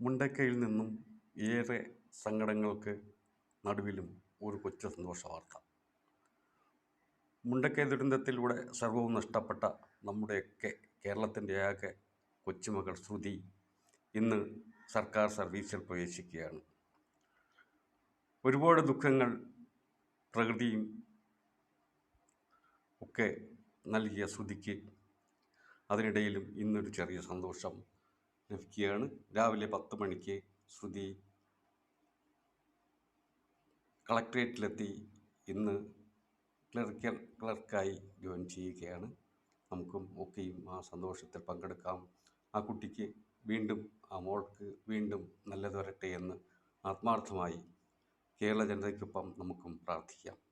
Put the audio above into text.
മുണ്ടക്കയിൽ നിന്നും ഏറെ സങ്കടങ്ങൾക്ക് നടുവിലും ഒരു കൊച്ചു സന്തോഷ വാർത്ത മുണ്ടക്കൈ ദുരന്തത്തിലൂടെ സർവവും നഷ്ടപ്പെട്ട നമ്മുടെയൊക്കെ കേരളത്തിന്റെ ആകെ കൊച്ചുമകൾ ശ്രുതി ഇന്ന് സർക്കാർ സർവീസിൽ പ്രവേശിക്കുകയാണ്. ഒരുപാട് ദുഃഖങ്ങൾ പ്രകൃതിയും ഒക്കെ നൽകിയ ശ്രുതിക്ക് അതിനിടയിലും ഇന്നൊരു ചെറിയ സന്തോഷം ലഭിക്കുകയാണ്. രാവിലെ പത്ത് മണിക്ക് ശ്രുതി കളക്ട്രേറ്റിലെത്തി. ഇന്ന് ക്ലറിക്കൽ ക്ലർക്കായി ജോയിൻ ചെയ്യുകയാണ്. നമുക്കും ഒക്കെയും ആ സന്തോഷത്തിൽ പങ്കെടുക്കാം. ആ കുട്ടിക്ക് വീണ്ടും ആ മോൾക്ക് വീണ്ടും നല്ലത് വരട്ടെ എന്ന് ആത്മാർത്ഥമായി കേരള ജനതയ്ക്കൊപ്പം നമുക്കും പ്രാർത്ഥിക്കാം.